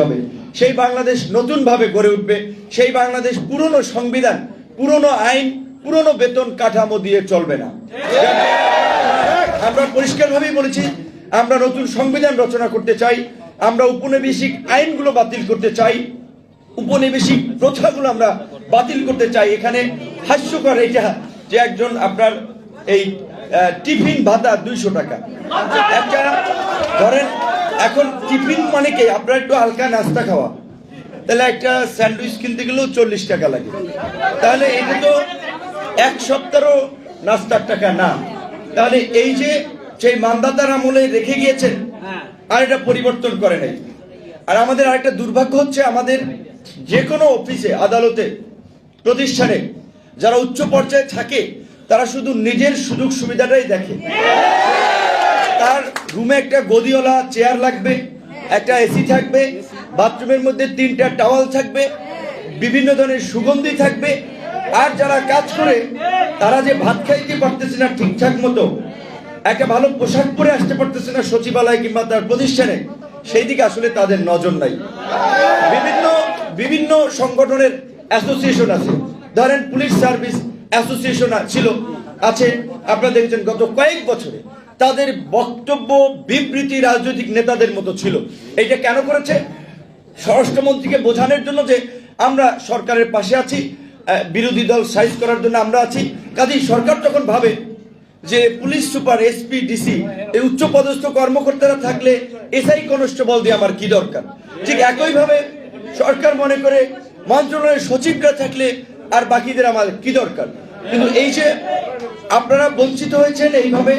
হবে। সেই বাংলাদেশ নতুন ভাবে গড়ে উঠবে। সেই বাংলাদেশ পুরনো সংবিধান, পুরনো আইন, পুরনো বেতন কাঠামো দিয়ে চলবে না। আমরা পরিষ্কারভাবেই বলেছি, আমরা নতুন সংবিধান রচনা করতে চাই, আমরা উপনিবেশিক আইনগুলো বাতিল করতে চাই উপনিবেশিক প্রথাগুলো আমরা বাতিল করতে চাই। এখানে হাস্যকর এটা যে একজন আপনার এই টিফিন ভাতা দুইশো টাকা। একটা, ধরেন এখন টিফিন মানে কি? আপনার একটু হালকা নাস্তা খাওয়া। তাহলে একটা স্যান্ডউইচ কিনতে গেলেও চল্লিশ টাকা লাগে। তাহলে এটা তো এক সপ্তাহও নাস্তার টাকা না। তাহলে এই যে সেই মানদাতার আমলে রেখে গিয়েছেন আর এটা পরিবর্তন করে নাই। আর আমাদের আরেকটা দুর্ভাগ্য হচ্ছে আমাদের যে কোনো অফিসে আদালতে প্রতিষ্ঠানে যারা উচ্চ পর্যায়ে থাকে তারা শুধু নিজের সুযোগ সুবিধাটাই দেখে। তার রুমে একটা গদিওয়ালা চেয়ার লাগবে, একটা এসি থাকবে বাথরুমের মধ্যে তিনটা টাওয়াল থাকবে, বিভিন্ন ধরনের সুগন্ধি থাকবে। আর যারা কাজ করে, তারা যে ভাত খাইতে পারতেছে না ঠিকঠাক মতো, একটা ভালো পোশাক পরে আসতে পারতেছে না সচিবালয় কিংবা তার প্রতিষ্ঠানে, সেই দিকে আসলে তাদের নজর নাই। বিভিন্ন বিভিন্ন সংগঠনের অ্যাসোসিয়েশন আছে। ধরেন পুলিশ সার্ভিস অ্যাসোসিয়েশন ছিল। আছে, আপনারা দেখছেন গত কয়েক বছরে। তাদের বক্তব্য, বিবৃতি রাজনৈতিক নেতাদের মতো ছিল। এটা কেন করেছে? স্বরাষ্ট্রমন্ত্রীকে বোঝানোর জন্য যে আমরা সরকারের পাশে আছি বিরোধী দল সাইজ করার জন্য আমরা আছি। কাজেই সরকার যখন ভাবে যে পুলিশ সুপার, এসপি, ডিসি, এই উচ্চ পদস্থ কর্মকর্তারা থাকলে এসআই কনস্টেবল দিয়ে আমার কি দরকার? ঠিক একইভাবে সরকার মনে করে মন্ত্রণালয়ের সচিবরা থাকলে আর বাকিদের আমার কি দরকার? কিন্তু এই যে আপনারা বঞ্চিত হয়েছেন এইভাবে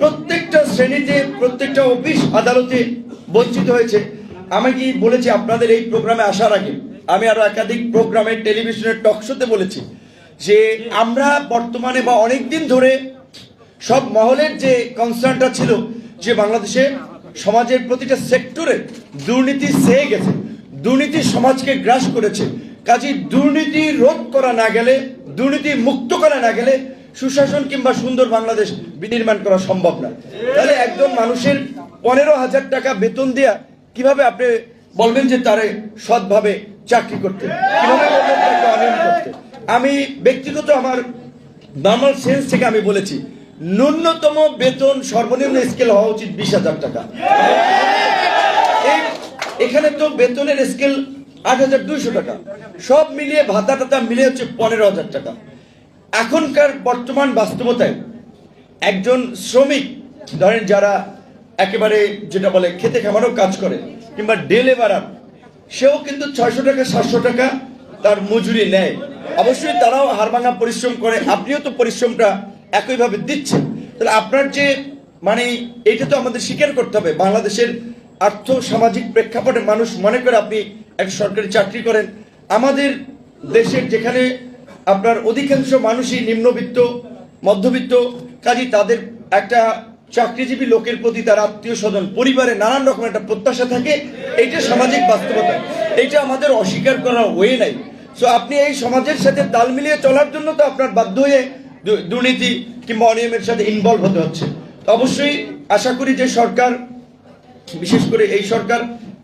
প্রত্যেকটা শ্রেণীতে, প্রত্যেকটা অফিস আদালতে বঞ্চিত হয়েছে। আমি কি বলেছি আপনাদের এই প্রোগ্রামে আসার আগে? আমি আরও একাধিক প্রোগ্রামে টেলিভিশনের টকশোতে বলেছি যে আমরা বর্তমানে বা অনেক দিন ধরে সব মহলের যে কনসার্নটা ছিল যে বাংলাদেশে সমাজের প্রতিটা সেক্টরে দুর্নীতি সেয়ে গেছে, দুর্নীতি সমাজকে গ্রাস করেছে। কাজে দুর্নীতি রোধ করা না গেলে, দুর্নীতি মুক্ত করা না গেলে সুশাসন কিংবা সুন্দর বাংলাদেশ বিনির্মাণ করা সম্ভব না। তাহলে একজন মানুষের পনেরো হাজার টাকা বেতন দেয়া কীভাবে আপনি বলবেন যে তারে সৎভাবে চাকরি করতে? কীভাবে করতে? আমি ব্যক্তিগত আমার নর্মাল সেন্স থেকে আমি বলেছি, ন্যূনতম বেতন সর্বনিম্ন স্কেল হওয়া উচিত বিশ হাজার টাকা। এখানে তো বেতনের স্কেল আট হাজার দুইশো টাকা। সব মিলিয়ে ভাতা টাতা মিলিয়ে হচ্ছে পনেরো হাজার টাকা। এখনকার বর্তমান বাস্তবতায় একজন শ্রমিক, ধরেন যারা একেবারে যেটা বলে খেতে খামারও কাজ করে, কিংবা ডে লেবারার সেও কিন্তু ছয়শো টাকা, সাতশো টাকা তার মজুরি নেয়। অবশ্যই তারাও হারভাঙা পরিশ্রম করে, আপনিও তো পরিশ্রমটা একইভাবে দিচ্ছেন। তাহলে আপনার যে মানে এটা তো আমাদের স্বীকার করতে হবে, বাংলাদেশের আর্থ সামাজিক প্রেক্ষাপটে মানুষ মনে করে আপনি এক সরকারি চাকরি করেন। আমাদের দেশের যেখানে আপনার অধিকাংশ মানুষই নিম্নবিত্ত, মধ্যবিত্ত কাজী তাদের একটা চাকরিজীবী লোকের প্রতি তার আত্মীয় স্বজন, পরিবারে নানান রকম একটা প্রত্যাশা থাকে, এইটা সামাজিক বাস্তবতা। এইটা আমাদের অস্বীকার করার ওয়ে নাই। সো আপনি এই সমাজের সাথে তাল মিলিয়ে চলার জন্য তো আপনার বাধ্য হয়ে দুর্নীতি কিংবা অনিয়মের সাথে ইনভলভ হতে হচ্ছে। অবশ্যই আশা করি যে সরকার, বিশেষ করে এই সরকার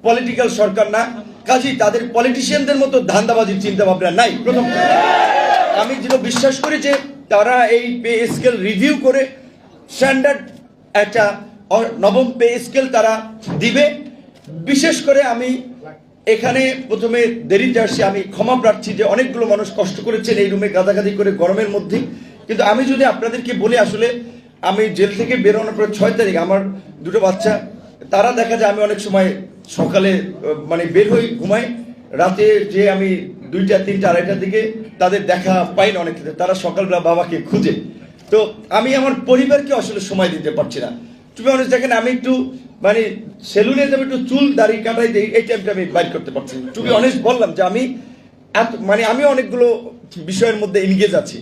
পলিটিক্যাল সরকার না কাজেই তাদের পলিটিশিয়ানদের মতো ধান্দাবাজির চিন্তা ভাবনা নাই। প্রথম আমি যেটা বিশ্বাস করি যে তারা এই পে স্কেল রিভিউ করে স্ট্যান্ডার্ড একটা নবম পে স্কেল তারা দিবে। বিশেষ করে আমি এখানে প্রথমে দেরিতে আসছি আমি ক্ষমা প্রার্থী যে অনেকগুলো মানুষ কষ্ট করেছেন এই রুমে গাদাগাদি করে গরমের মধ্যে। কিন্তু আমি যদি আপনাদেরকে বলি আসলে, আমি জেল থেকে বেরোনোর পর ছয় তারিখ আমার দুটো বাচ্চা, তারা দেখা যায় আমি অনেক সময় সকালে মানে বের হই, ঘুমাই। রাতে যে আমি দুইটা, তিনটা, আড়াইটার দিকে তাদের দেখা পাই না অনেক ক্ষেত্রে। তারা সকালবেলা বাবাকে খুঁজে। তো আমি আমার পরিবারকে আসলে সময় দিতে পারছি না। তুমি অনেক দেখেন, আমি একটু মানে সেলুনে যাবে একটু চুল দাড়ি কাটাই দিই, এই টাইমটা আমি বাইর করতে পারছি না। টু বি অনেস্ট বললাম যে আমি এত মানে আমি অনেকগুলো বিষয়ের মধ্যে এনগেজ আছি।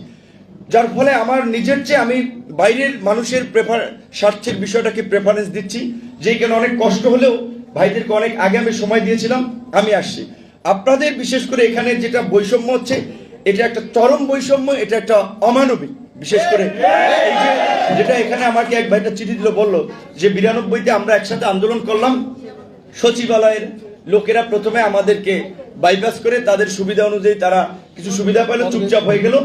যার ফলে আমার নিজের চেয়ে আমি বাইরের মানুষের প্রেফার স্বার্থের বিষয়টাকে প্রেফারেন্স দিচ্ছি। যেই কেন অনেক কষ্ট হলেও ভাইদেরকে অনেক আগে আমি সময় দিয়েছিলাম, আমি আসছি। আপনাদের বিশেষ করে এখানে যেটা বৈষম্য হচ্ছে, এটা একটা চরম বৈষম্য, এটা একটা অমানবিক। বিশেষ করে যেটা এখানে আমাকে এক ভাইটা চিঠি দিল, বলল যে বিরানব্বইতে আমরা একসাথে আন্দোলন করলাম, সচিবালয়ের লোকেরা প্রথমে আমাদেরকে বাইপাস করে তাদের সুবিধা অনুযায়ী তারা কিছু সুবিধা পেল, চুপচাপ হয়ে গেল।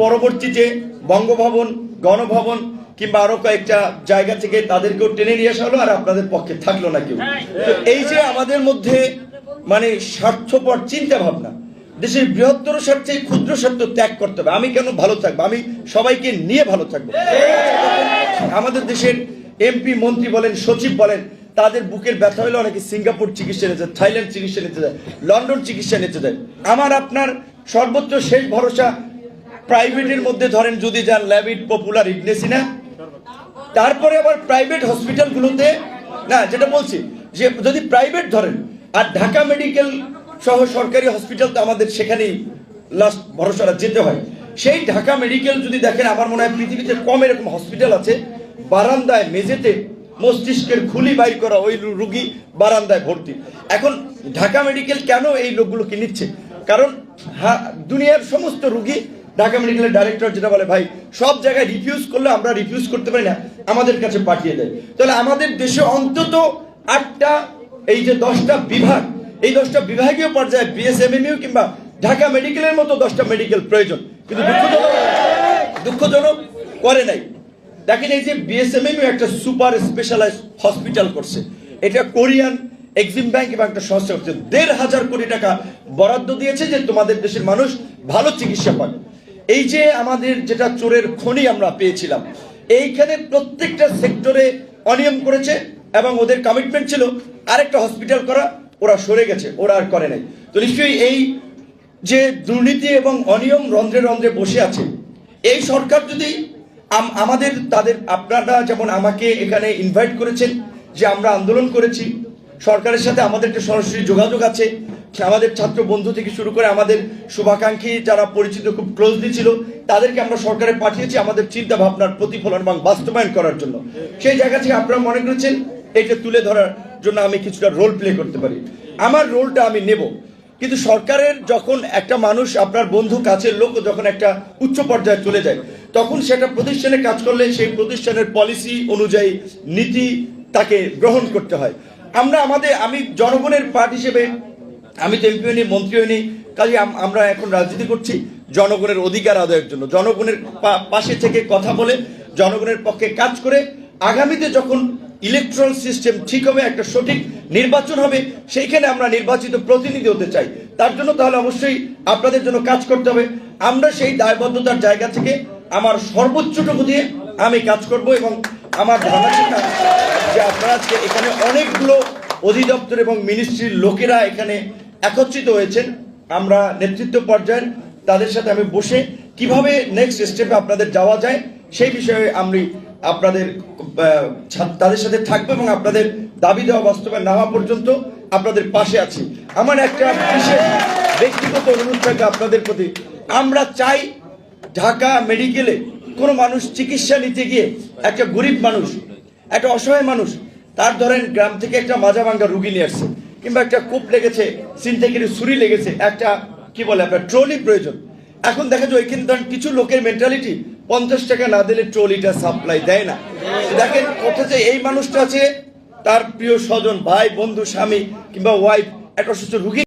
পরবর্তীতে বঙ্গভবন, গণভবন কিংবা আরও কয়েকটা জায়গা থেকে তাদেরকেও টেনে নিয়ে আসা হলো আর আপনাদের পক্ষে থাকল না কেউ। তো এই যে আমাদের মধ্যে মানে স্বার্থপর চিন্তা ভাবনা দেশের বৃহত্তর স্বার্থে ক্ষুদ্র স্বার্থ ত্যাগ করতে হবে। আমি কেন ভালো থাকব? আমি সবাইকে নিয়ে ভালো থাকব। আমাদের দেশের এমপি, মন্ত্রী বলেন, সচিব বলেন, তাদের বুকের ব্যথা হলে অনেকে সিঙ্গাপুর চিকিৎসা নিতে যায়, থাইল্যান্ড চিকিৎসা নিতে যায়, লন্ডন চিকিৎসা নিতে যায়। আমার, আপনার সর্বোচ্চ শেষ ভরসা প্রাইভেটের মধ্যে ধরেন, যদি যান ল্যাবিড পপুলার, ইগনেসিনা তারপরে আবার প্রাইভেট হসপিটালগুলোতে না, যেটা বলছি, যে যদি প্রাইভেট ধরেন, আর ঢাকা মেডিকেল সহ সরকারি হসপিটাল তো আমাদের সেখানেই লাস্ট ভরসাটা যেতে হয়। সেই ঢাকা মেডিকেল যদি দেখেন, আমার মনে হয় পৃথিবীতে কম এরকম হসপিটাল আছে, বারান্দায় মেঝেতে মস্তিষ্কের খুলি বাইর করা ওই রুগী বারান্দায় ভর্তি। এখন ঢাকা মেডিকেল কেন এই লোকগুলোকে নিচ্ছে? কারণ হা- দুনিয়ার সমস্ত রুগী ঢাকা মেডিকেলের ডাইরেক্টর যেটা বলে, ভাই, সব জায়গায় রিফিউজ করলে আমরা রিফিউজ করতে পারি না, আমাদের কাছে পাঠিয়ে দেয়। তাহলে আমাদের দেশে অন্তত আটটা, এই যে দশটা বিভাগ, এই দশটা বিভাগীয় পর্যায়ে বিএসএমএমইউ কিংবা ঢাকা মেডিকেলের মতো দশটা মেডিকেল প্রয়োজন। কিন্তু দুঃখজনক দুঃখজনক করে নাই। দেখেন এই যে বিএসএমএমইউ একটা সুপার স্পেশালাইজ হসপিটাল করছে। এটা কোরিয়ান এক্সিম ব্যাংক এবং একটা সংস্থা করছে। দেড় হাজার কোটি টাকা বরাদ্দ দিয়েছে যে তোমাদের দেশের মানুষ ভালো চিকিৎসা পান এই যে আমাদের যেটা চোরের খনি আমরা পেয়েছিলাম, এইখানে প্রত্যেকটা সেক্টরে অনিয়ম করেছে এবং ওদের কমিটমেন্ট ছিল আরেকটা হসপিটাল করা, ওরা সরে গেছে, ওরা আর করে নাই। তো নিশ্চয়ই এই যে দুর্নীতি এবং অনিয়ম রন্ধ্রে রন্ধ্রে বসে আছে, এই সরকার যদি আমাদের, তাদের আপনারা যেমন আমাকে এখানে ইনভাইট করেছেন যে আমরা আন্দোলন করেছি সরকারের সাথে আমাদের একটা সরাসরি যোগাযোগ আছে। আমাদের ছাত্র বন্ধু থেকে শুরু করে আমাদের শুভাকাঙ্ক্ষী যারা পরিচিত খুব ক্লোজলি ছিল, তাদেরকে আমরা সরকারে পাঠিয়েছি আমাদের চিন্তা ভাবনার প্রতিফলন এবং বাস্তবায়ন করার জন্য। সেই জায়গা থেকে আপনারা মনে করেছেন, এটা তুলে ধরার জন্য আমি কিছুটা রোল প্লে করতে পারি। আমার রোলটা আমি নেব। কিন্তু সরকারের যখন একটা মানুষ আপনার বন্ধু কাছের লোক যখন একটা উচ্চ পর্যায়ে চলে যায়, তখন সেটা প্রতিষ্ঠানে কাজ করলে সেই প্রতিষ্ঠানের পলিসি অনুযায়ী নীতি তাকে গ্রহণ করতে হয়। আমরা আমাদের, আমি জনগণের পার্ট হিসেবে, আমি তো এমপি হইনি, মন্ত্রী হইনি কাজে আম- আমরা এখন রাজনীতি করছি জনগণের অধিকার আদায়ের জন্য। জনগণের পাশে থেকে কথা বলে, জনগণের পক্ষে কাজ করে, আগামীতে যখন ইলেকট্রাল সিস্টেম ঠিক হবে, একটা সঠিক নির্বাচন হবে, সেইখানে আমরা নির্বাচিত প্রতিনিধি হতে চাই। তার জন্য তাহলে অবশ্যই আপনাদের জন্য কাজ করতে হবে। আমরা সেই দায়বদ্ধতার জায়গা থেকে আমার সর্বোচ্চটুকু দিয়ে আমি কাজ করব এবং আমার ধারণা সেটা যে আপনারা আজকে এখানে অনেকগুলো অধিদপ্তর এবং মিনিস্ট্রির লোকেরা এখানে একত্রিত হয়েছেন। আমরা নেতৃত্ব পর্যায়ে তাদের সাথে আমি বসে কীভাবে নেক্সট স্টেপে আপনাদের যাওয়া যায় সেই বিষয়ে আমি আপনাদের তাদের সাথে থাকব এবং আপনাদের দাবি দেওয়া বাস্তবায়ন না হওয়া পর্যন্ত আপনাদের পাশে আছি। আমার একটা বিশেষ ব্যক্তিগত অনুরোধ থাকবে আপনাদের প্রতি। আমরা চাই ঢাকা মেডিকেলে কোনো মানুষ চিকিৎসা নিতে গিয়ে একটা গরিব মানুষ, একটা অসহায় মানুষ, তার ধরেন গ্রাম থেকে একটা মাজা ভাঙ্গা রুগী নিয়ে আসছে, কিংবা একটা কূপ লেগেছে সিনথেকের ছুরি লেগেছে, একটা, কি বলে, আপনার ট্রলি প্রয়োজন। এখন দেখা যায় ধরেন কিছু লোকের মেন্টালিটি পঞ্চাশ টাকা না দিলে ট্রলিটা সাপ্লাই দেয় না। দেখেন অথচ এই মানুষটা আছে, তার প্রিয় স্বজন, ভাই, বন্ধু, স্বামী, কিংবা ওয়াইফ একটা অসুস্থ রুগী।